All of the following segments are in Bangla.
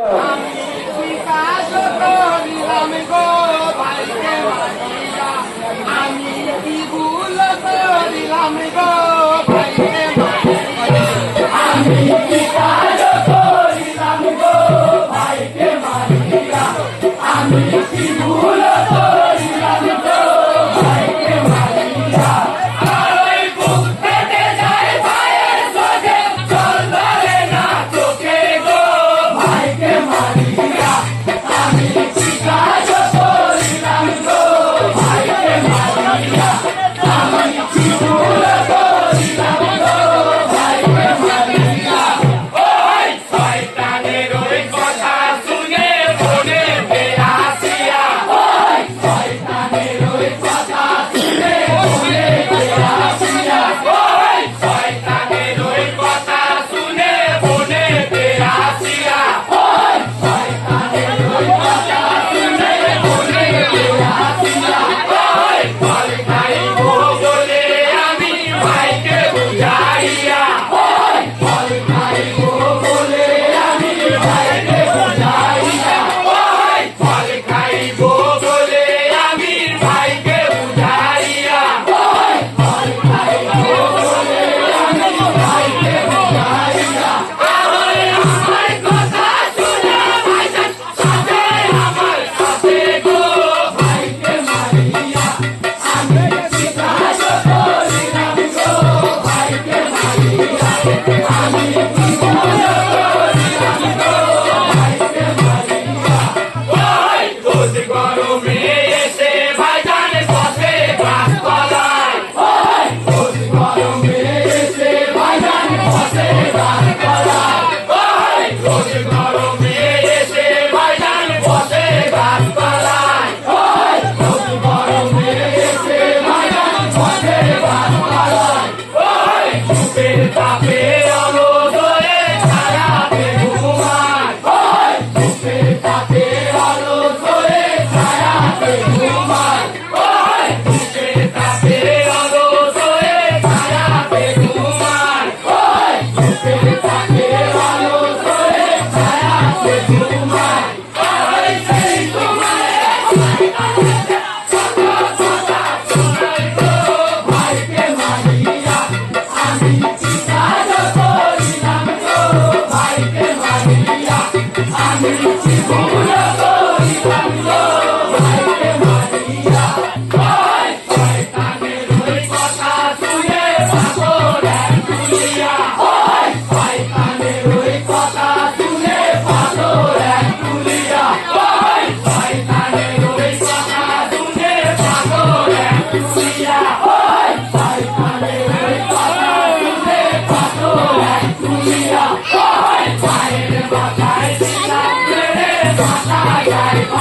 Oh.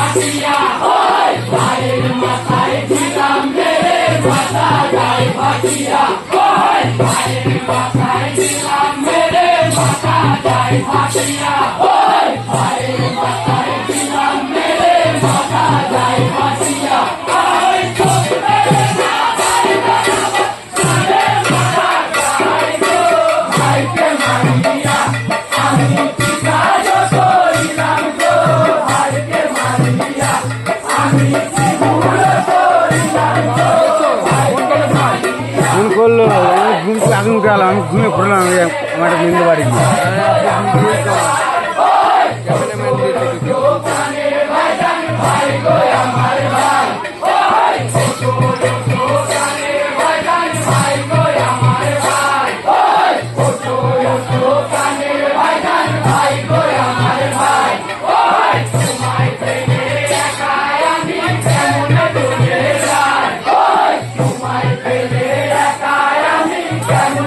পাতিয়া ওই ভাইয়ের মাথায় দিলাম মেরে ভাতা গায়ে পাতিয়া ওই ভাইয়ের মাথায় দিলাম মেরে ভাতা গায়ে পাতিয়া ওই ভাইয়ের মাথায় সকাল আমি ঘুমিয়ে পড়লাম আমার মেন্দু বাড়ি Yeah.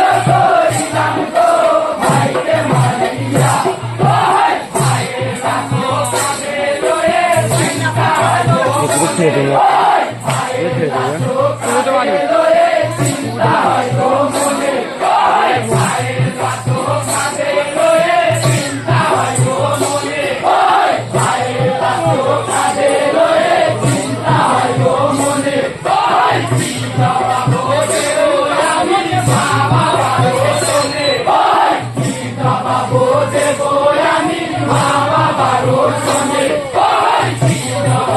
দেখতে যেতে হবে দেখতে